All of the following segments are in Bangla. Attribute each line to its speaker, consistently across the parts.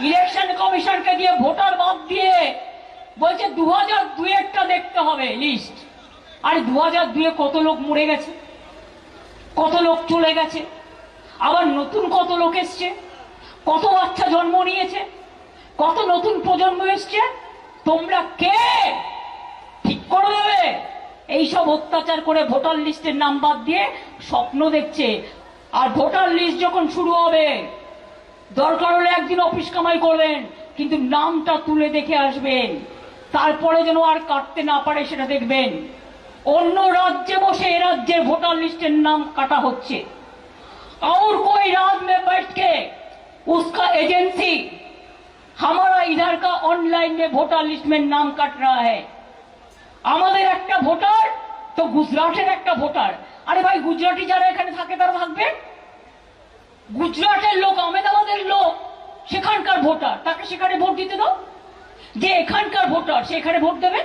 Speaker 1: ইলেকশন কমিশনকে দিয়ে ভোটার বাদ দিয়ে বলছে দু হাজার দুয়েরটা দেখতে হবে লিস্ট আর দু হাজার দুয়ে কত লোক মরে গেছে? কত লোক চলে গেছে? আবার নতুন কত লোক এসছে? কত বাচ্চা জন্ম নিয়েছে? কত নতুন প্রজন্ম এসছে? তোমরা কে? ঠিক করে দেবে। এইসব অত্যাচার করে ভোটার লিস্টের নাম বাদ দিয়ে স্বপ্ন দেখছে। আর ভোটার লিস্ট যখন শুরু হবে দরকার হলে একদিন অফিস কামাই করবেন কিন্তু নামটা তুলে দেখে আসবেন তারপরে যেন আর কাটতে না পারে সেটা দেখবেন অন্য রাজ্যে বসে এ রাজ্যের ভোটার লিস্টের নাম কাটা হচ্ছে और कोई रात में बैठ के उसका एजेंसी हमारा इधर का ऑनलाइन में वोटर लिस्ट में नाम काट रहा है আমাদের একটা ভোটার তো গুজরাটের একটা ভোটার আরে ভাই গুজরাটি যারা এখানে থাকে তারা থাকবে গুজরাটের লোক আহমেদাবাদের লোক সেখানকার ভোটার তাকে সেখানে ভোট দিতে দাও যে এখানকার ভোটার সে এখানে ভোট দেবে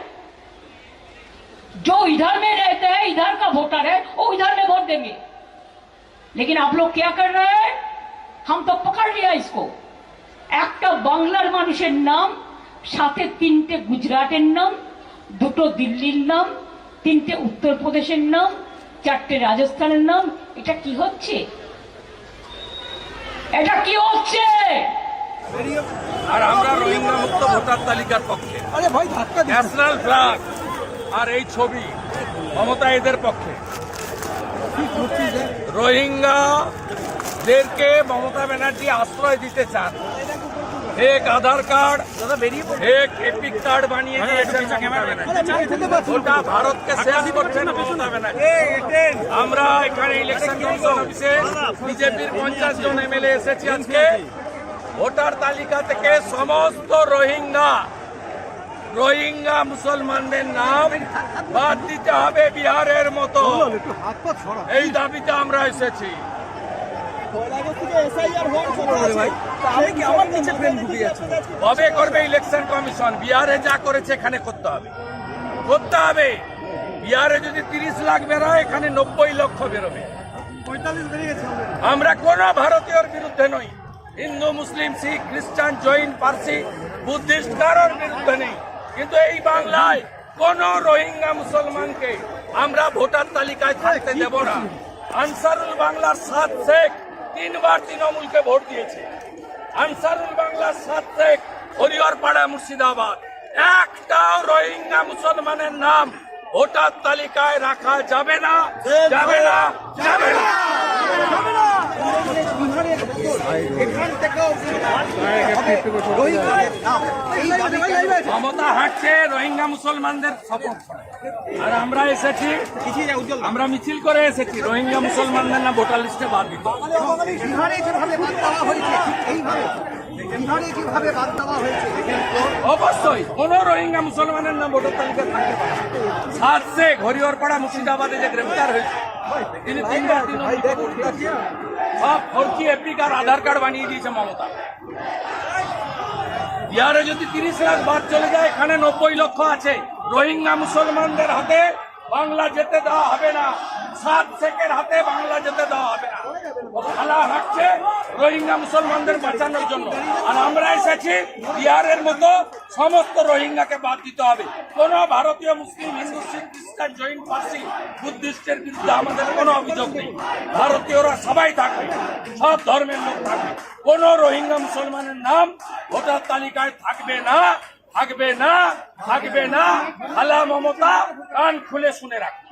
Speaker 1: जो इधर में रहते हैं इधर का वोटर है वो इधर में वोट देंगे लेकिन आप लोग क्या कर रहे हैं हम तो पकड़ लिया इसको একটা বাংলার মানুষের নাম সাথে তিনটে গুজরাটের নাম দুটো দিল্লির নাম তিনটে উত্তরপ্রদেশের নাম চারটে রাজস্থানের নাম এটা কি হচ্ছে এটা কি হচ্ছে?
Speaker 2: আর আমরা রোহিঙ্গা মুক্ত ভোটার তালিকার পক্ষে।
Speaker 3: আরে ভাই ধাক্কা
Speaker 2: ন্যাশনাল ফ্ল্যাগ আর এই ছবি মমতা এদের পক্ষে। রোহিঙ্গাদেরকে মমতা ব্যানার্জি আশ্রয় দিতে চান। এক আধার কার্ড এক এপিক কার্ড বানিয়ে। গোটা ভারতকে শেষ করছেন আমরা এখানে ইলেকশন কমিশন অফিসে বিজেপির পঞ্চাশ জন এমএলএ এসেছি আজকে। ভোটার তালিকা থেকে সমস্ত রোহিঙ্গা রোহিঙ্গা মুসলমানদের নাম বাদ দিতে হবে বিহারের মতো। এই দাবিতে আমরা এসেছি। কবে করবে ইলেকশন কমিশন বিহারে যা করেছে এখানে করতে হবে। করতে হবে। বিহারে যদি তিরিশ লাখ বেরোয়, এখানে নব্বই লক্ষ বেরোবে। আমরা কোন ভারতীয়র বিরুদ্ধে নই। হিন্দু, মুসলিম, শিখ, খ্রিস্টান, জৈন, পার্সি, বুদ্ধিস্ট কারোর বিরুদ্ধে নেই। কিন্তু এই বাংলায় কোন রোহিঙ্গা মুসলমানকে আমরা ভোটার তালিকায় থাকতে দেব না। আনসারুল বাংলার সাত শেখ তিনবার তৃণমূলকে ভোট দিয়েছে। আনসারুল বাংলার সাত শেখ হরিহরপাড়া মুর্শিদাবাদ। একটাও রোহিঙ্গা মুসলমানের নাম ভোটার তালিকায় রাখা যাবে না যাবে না যাবে না। মমতা হাঁটছে রোহিঙ্গা মুসলমানদের সপোর্ট করে। আর আমরা এসেছি আমরা মিছিল করে এসেছি রোহিঙ্গা মুসলমানদের না ভোটার লিস্টে বাদ দিতে। অবশ্যই কোন রোহিঙ্গা মুসলমানের নাম ভোটার তালিকায় থাকতে পারে। না। সাত শেখ হরিহরপাড়া মুর্শিদাবাদে যে গ্রেফতার হয়েছে তিনি তিনবার সব ফর্জি এপিক আর আধার কার্ড বানিয়ে দিয়েছে মমতা। বিহারে যদি তিরিশ লাখ বাদ চলে যায় এখানে নব্বই লক্ষ আছে। রোহিঙ্গা মুসলমানদের হাতে বাংলা যেতে দেওয়া হবে না। সাত শেখের হাতে বাংলা যেতে দেওয়া হবে না। খেলা হাঁটছে রোহিঙ্গা মুসলমানদের বাঁচানোর জন্য। আর আমরা এসেছি বিহারের মতো সমস্ত রোহিঙ্গাকে বাদ দিতে হবে। কোন ভারতীয়, মুসলিম, হিন্দু, শিখ, খ্রিস্টান, জৈন, পার্সি, বুদ্ধিস্টের বিরুদ্ধে আমাদের কোনো অভিযোগ নেই। ভারতীয়রা সবাই থাকবে, সব ধর্মের লোক থাকবে। কোন রোহিঙ্গা মুসলমানের নাম ভোটার তালিকায় থাকবে না। থাকবে না থাকবে না। আলা মমতা কান খুলে শুনে রাখবে